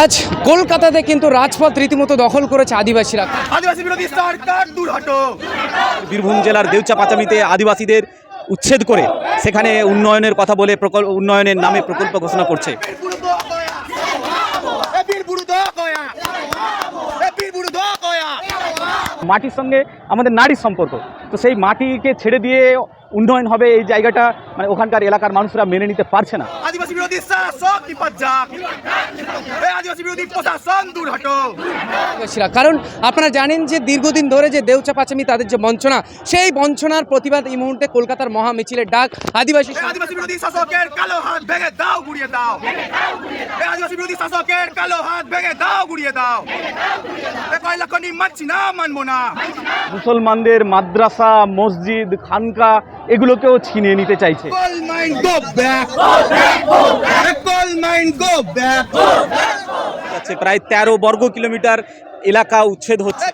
আজ কলকাতাতে কিন্তু রাজপথ রীতিমতো দখল করেছে আদিবাসীরা। আদিবাসী বিরোধী সরকার দূর হটো বীরভূম জেলার দেউচা পাচামিতে আদিবাসীদের উচ্ছেদ করে সেখানে উন্নয়নের কথা বলে প্রকল্প উন্নয়নের নামে প্রকল্প ঘোষণা করছে। মাটির সঙ্গে আমাদের নারীর সম্পর্ক। তো সেই মাটিকে ছেড়ে দিয়ে উন্নয়ন হবে এই জায়গাটা মানে ওখানকার এলাকার মানুষরা মেনে নিতে পারছে না। আদিবাসী বিরোধী শাসক আদিবাসী বিরোধী প্রশাসন দূর হটো। আদিবাসীরা কারণ আপনারা জানেন যে দীর্ঘদিন ধরে যে দেউচা পাচামি তাদের যে বঞ্চনা সেই বঞ্চনার প্রতিবাদ এই মুহূর্তে কলকাতার মহা মিছিলের ডাক আদিবাসী আদিবাসী বিরোধী শাসকের কালো হাত ভেঙে দাও গুড়িয়ে দাও। আদিবাসী বিরোধী শাসকের কালো হাত ভেঙে দাও গুড়িয়ে দাও। মুসলমানদের মাদ্রাসা মসজিদ খানকা এগুলোকেও ছিনিয়ে নিতে চাইছে। প্রায় তেরো বর্গ কিলোমিটার এলাকা উচ্ছেদ হচ্ছে।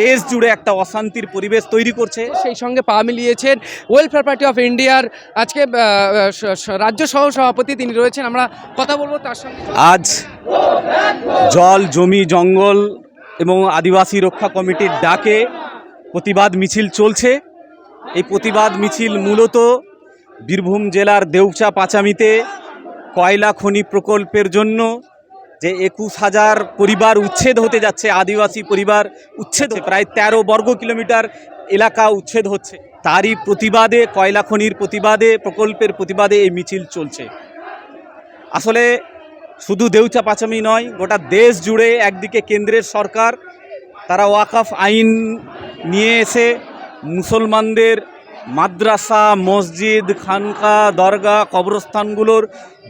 দেশ জুড়ে একটা অশান্তির পরিবেশ তৈরি করছে। সেই সঙ্গে পা মিলিয়েছেন ওয়েলফেয়ার পার্টি অফ ইন্ডিয়ার আজকে রাজ্য সহ সভাপতি তিনি রয়েছেন। আমরা কথা বলব তার সঙ্গে। আজ জল জমি জঙ্গল এবং আদিবাসী রক্ষা কমিটির ডাকে প্রতিবাদ মিছিল চলছে এই প্রতিবাদ মিছিল মূলত বীরভূম জেলার দেউচা পাচামিতে কয়লা খনি প্রকল্পের জন্য যে একুশ হাজার পরিবার উচ্ছেদ হতে যাচ্ছে, আদিবাসী পরিবার উচ্ছেদ। প্রায় তেরো বর্গ কিলোমিটার এলাকা উচ্ছেদ হচ্ছে তারই প্রতিবাদে, কয়লা খনির প্রতিবাদে, প্রকল্পের প্রতিবাদে এই মিছিল চলছে আসলে শুধু দেউচা পাচামি নয়, গোটা দেশ জুড়ে একদিকে কেন্দ্রের সরকার, তারা ওয়াকাফ আইন নিয়ে এসে মুসলমানদের মাদ্রাসা, মসজিদ খানকা দরগা কবরস্থানগুলোর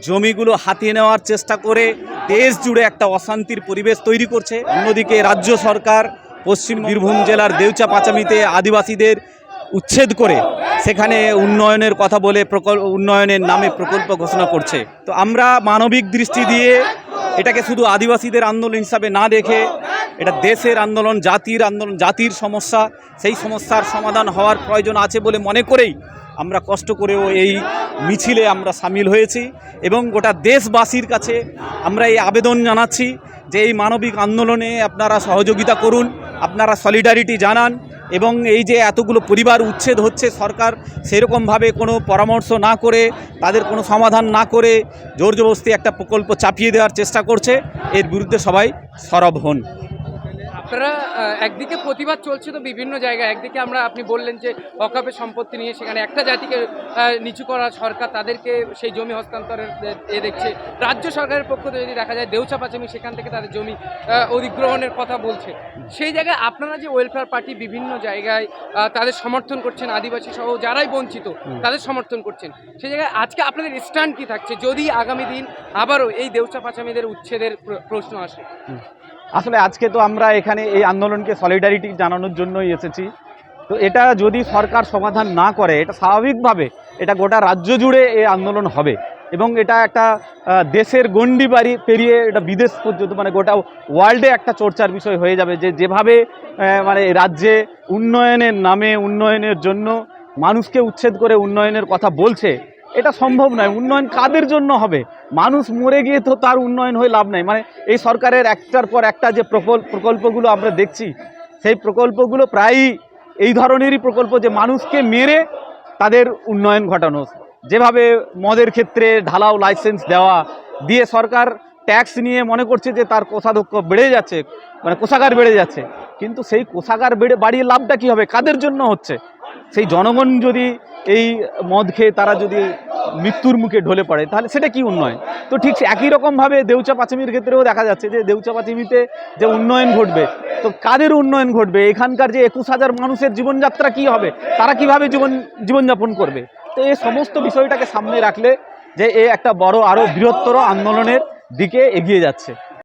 জমিগুলো হাতিয়ে নেওয়ার চেষ্টা করে দেশ জুড়ে একটা অশান্তির পরিবেশ তৈরি করছে। অন্যদিকে রাজ্য সরকার পশ্চিম বীরভূম জেলার দেউচা পাচামিতে আদিবাসীদের উচ্ছেদ করে সেখানে উন্নয়নের কথা বলে প্রকল্প উন্নয়নের নামে প্রকল্প ঘোষণা করছে। তো আমরা মানবিক দৃষ্টি দিয়ে এটাকে শুধু আদিবাসীদের আন্দোলন হিসাবে না দেখে, এটা দেশের আন্দোলন, জাতির আন্দোলন, জাতির সমস্যা, সেই সমস্যার সমাধান হওয়ার প্রয়োজন আছে বলে মনে করেই আমরা কষ্ট করেও এই মিছিলে আমরা সামিল হয়েছি এবং গোটা দেশবাসীর কাছে আমরা এই আবেদন জানাচ্ছি যে এই মানবিক আন্দোলনে আপনারা সহযোগিতা করুন, আপনারা সলিডারিটি জানান এবং এই যে এতগুলো পরিবার উচ্ছেদ হচ্ছে সরকার, সেরকমভাবে কোনো পরামর্শ না করে, তাদের কোনো সমাধান না করে জোর জবরদস্তি একটা প্রকল্প চাপিয়ে দেওয়ার চেষ্টা করছে। এর বিরুদ্ধে সবাই সরব হন। আপনারা একদিকে প্রতিবাদ চলছে তো বিভিন্ন জায়গায় একদিকে আমরা আপনি বললেন যে অকাপের সম্পত্তি নিয়ে সেখানে একটা জাতিকে নিচু করা সরকার তাদেরকে সেই জমি হস্তান্তরের এ- দেখছে। রাজ্য সরকারের পক্ষ থেকে যদি দেখা যায় দেউচা পাচামি সেখান থেকে তাদের জমি অধিগ্রহণের কথা বলছে। সেই জায়গায় আপনারা যে ওয়েলফেয়ার পার্টি বিভিন্ন জায়গায় তাদের সমর্থন করছেন আদিবাসী সহ যারাই বঞ্চিত তাদের সমর্থন করছেন। সেই জায়গায় আজকে আপনাদের স্ট্যান্ড কি থাকছে? যদি আগামী দিন আবারও এই দেউচা পাচামিদের উচ্ছেদের প্রশ্ন আসে। আসলে আজকে তো আমরা এখানে এই আন্দোলনকে সলিডারিটি জানানোর জন্যই এসেছি। তো এটা যদি সরকার সমাধান না করে, এটা স্বাভাবিকভাবে এটা গোটা রাজ্য জুড়ে এই আন্দোলন হবে এবং এটা একটা দেশের গণ্ডি বাড়ি পেরিয়ে এটা বিদেশ পর্যন্ত মানে গোটা ওয়ার্ল্ডে একটা চর্চার বিষয় হয়ে যাবে যে যেভাবে মানে রাজ্যে উন্নয়নের নামে উন্নয়নের জন্য মানুষকে উচ্ছেদ করে উন্নয়নের কথা বলছে এটা সম্ভব নয়, উন্নয়ন কাদের জন্য হবে? মানুষ মরে গিয়ে তো তার উন্নয়ন হয়ে লাভ নাই। মানে এই সরকারের একটার পর একটা যে প্রকল্প প্রকল্পগুলো আমরা দেখছি, সেই প্রকল্পগুলো প্রায়ই এই ধরনেরই প্রকল্প যে মানুষকে মেরে তাদের উন্নয়ন ঘটানো। যেভাবে মদের ক্ষেত্রে ঢালাও লাইসেন্স দেওয়া, দিয়ে সরকার ট্যাক্স নিয়ে মনে করছে যে তার কোষাধ্যক্ষ বেড়ে যাচ্ছে মানে কোষাগার বেড়ে যাচ্ছে। কিন্তু সেই কোষাগার বেড়ে বাড়িয়ে লাভটা কী হবে? কাদের জন্য হচ্ছে? সেই জনগণ যদি এই মদ খেয়ে তারা যদি মৃত্যুর মুখে ঢলে পড়ে, তাহলে সেটা কি উন্নয়ন? তো ঠিক একই রকমভাবে দেউচা পাচামির ক্ষেত্রেও দেখা যাচ্ছে যে দেউচা পাচামিতে যে উন্নয়ন ঘটবে, তো কাদের উন্নয়ন ঘটবে? এখানকার যে একুশ হাজার মানুষের জীবনযাত্রা কি হবে? তারা কীভাবে জীবন, জীবনযাপন করবে? তো এই সমস্ত বিষয়টাকে সামনে রাখলে যে এ একটা বড় আরও বৃহত্তর আন্দোলনের দিকে এগিয়ে যাচ্ছে।